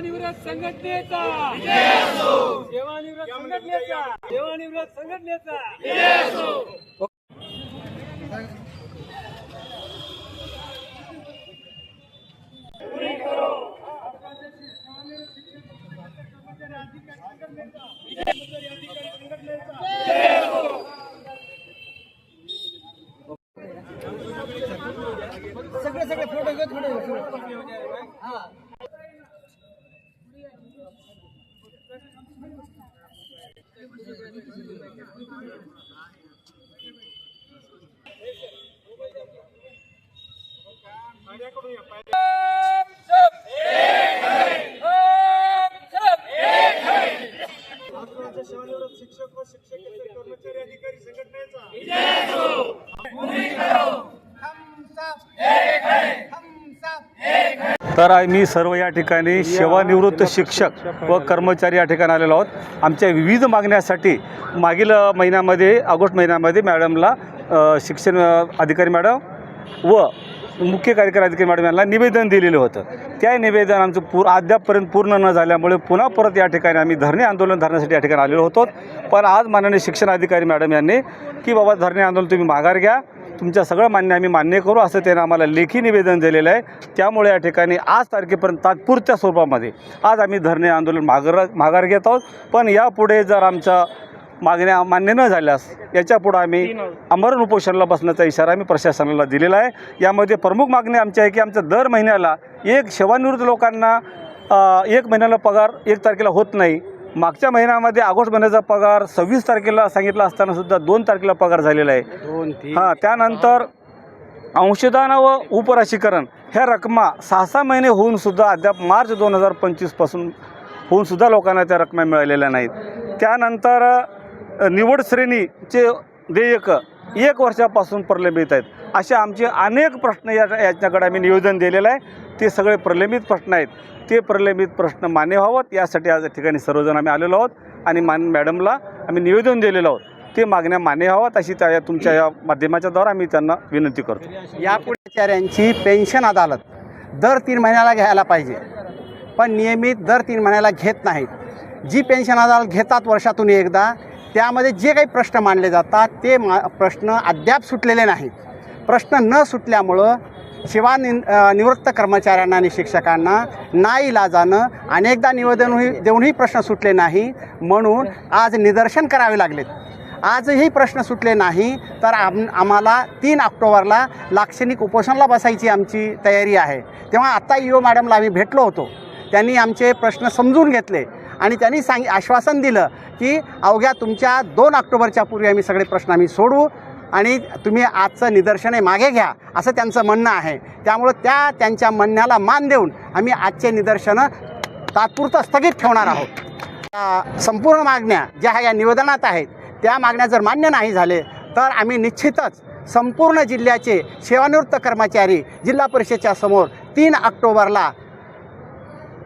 सेवानिवृत्त संघटनेचा. सेवानिवृत्त संघटनेचा. सेवानिवृत्त संघटनेचा. महाराष्ट्र सेवानिवृत्त शिक्षक व शिक्षकेतर कर्मचारी अधिकारी संघटनेचा तर मी सर्व या ठिकाणी सेवानिवृत्त शिक्षक व कर्मचारी या ठिकाणी आलेलो आहोत. आमच्या विविध मागण्यासाठी मागील महिन्यामध्ये ऑगस्ट महिन्यामध्ये मॅडमला शिक्षण अधिकारी मॅडम व मुख्य कार्यकारी अधिकारी मॅडम यांना निवेदन दिलेलं होतं. त्या निवेदन आमचं पूर अद्यापपर्यंत पूर्ण न झाल्यामुळे पुन्हा परत या ठिकाणी आम्ही धरणे आंदोलन धरण्यासाठी या ठिकाणी आलेलो होतो. पण आज माननीय शिक्षण अधिकारी मॅडम यांनी की बाबा धरणे आंदोलन तुम्ही माघार घ्या. तुमचं सगळं मान्य आम्ही मान्य करू असं त्यानं आम्हाला लेखी निवेदन दिलेलं आहे. त्यामुळे या ठिकाणी आज तारखेपर्यंत तात्पुरत्या स्वरूपामध्ये आज आम्ही धरणे आंदोलन माघार माघार घेत आहोत. पण यापुढे जर आमच्या मागण्या मान्य न झाल्यास याच्यापुढं आम्ही आमरण उपोषणाला बसण्याचा इशारा आम्ही प्रशासनाला दिलेला आहे. यामध्ये प्रमुख मागणी आमची आहे की आमचं दर महिन्याला एक सेवानिवृत्त लोकांना एक महिन्याला पगार एक तारखेला होत नाही. मागच्या महिन्यामध्ये ऑगस्ट महिन्याचा पगार सव्वीस तारखेला सांगितला असताना सुद्धा दोन तारखेला पगार झालेला आहे. हां त्यानंतर अंशदान व उपराशीकरण ह्या रकमा सहा सहा महिने होऊन सुद्धा अद्याप मार्च दोन हजार पंचवीसपासून होऊन सुद्धा लोकांना त्या रकमा मिळालेल्या नाहीत. त्यानंतर निवड श्रेणीचे देयक एक वर्षापासून प्रलंबित आहेत. असे आमचे अनेक प्रश्न या याच्याकडे आम्ही निवेदन दिलेलं आहे. ते सगळे प्रलंबित प्रश्न आहेत. ते प्रलंबित प्रश्न मान्य व्हावत यासाठी आज या ठिकाणी सर्वजण आम्ही आलेलो आहोत आणि मान मॅडमला आम्ही निवेदन दिलेलं आहोत. ते मागण्या मान्य व्हाव्यात. अशी त्या तुमच्या या माध्यमाच्या द्वारा आम्ही त्यांना विनंती करतो. यापुढे कर्मचाऱ्यांची पेन्शन अदालत दर तीन महिन्याला घ्यायला पाहिजे. पण नियमित दर तीन महिन्याला घेत नाहीत. जी पेन्शन अदालत घेतात वर्षातून एकदा त्यामध्ये जे काही प्रश्न मांडले जातात ते मा प्रश्न अद्याप सुटलेले नाहीत. प्रश्न न सुटल्यामुळं सेवा नि निवृत्त कर्मचाऱ्यांना आणि शिक्षकांना नाईलाजानं अनेकदा निवेदनही देऊनही प्रश्न सुटले नाही. म्हणून आज निदर्शन करावे लागलेत. आजही प्रश्न सुटले नाही तर आम आम्हाला तीन ऑक्टोबरला लाक्षणिक उपोषणाला बसायची आमची तयारी आहे. तेव्हा आत्ता इओ मॅडमला आम्ही भेटलो होतो. त्यांनी आमचे प्रश्न समजून घेतले. आणि त्यांनी सांग आश्वासन दिलं की अवघ्या तुमच्या दोन ऑक्टोबरच्या पूर्वी आम्ही सगळे प्रश्न आम्ही सोडू आणि तुम्ही आजचं निदर्शन मागे घ्या असं त्यांचं म्हणणं आहे. त्यामुळं त्या त्यांच्या म्हणण्याला मान देऊन आम्ही आजचे निदर्शनं तात्पुरतं स्थगित ठेवणार आहोत. संपूर्ण मागण्या ज्या ह्या निवेदनात आहेत त्या मागण्या जर मान्य नाही झाले तर आम्ही निश्चितच संपूर्ण जिल्ह्याचे सेवानिवृत्त कर्मचारी जिल्हा परिषदेच्या समोर तीन ऑक्टोबरला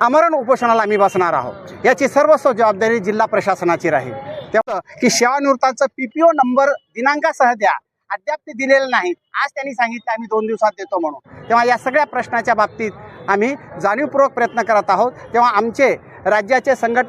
आमरण उपोषणाला आम्ही बसणार आहोत. याची सर्वस्व जबाबदारी जिल्हा प्रशासनाची राहील. तेव्हा की सेवानिवृत्ताचं पीपीओ नंबर दिनांकासह द्या. अद्याप ते दिलेलं नाहीत आज त्यांनी सांगितलं आम्ही दोन दिवसात देतो म्हणून. तेव्हा या सगळ्या प्रश्नाच्या बाबतीत आम्ही जाणीवपूर्वक प्रयत्न करत आहोत. तेव्हा आमचे राज्याचे संघट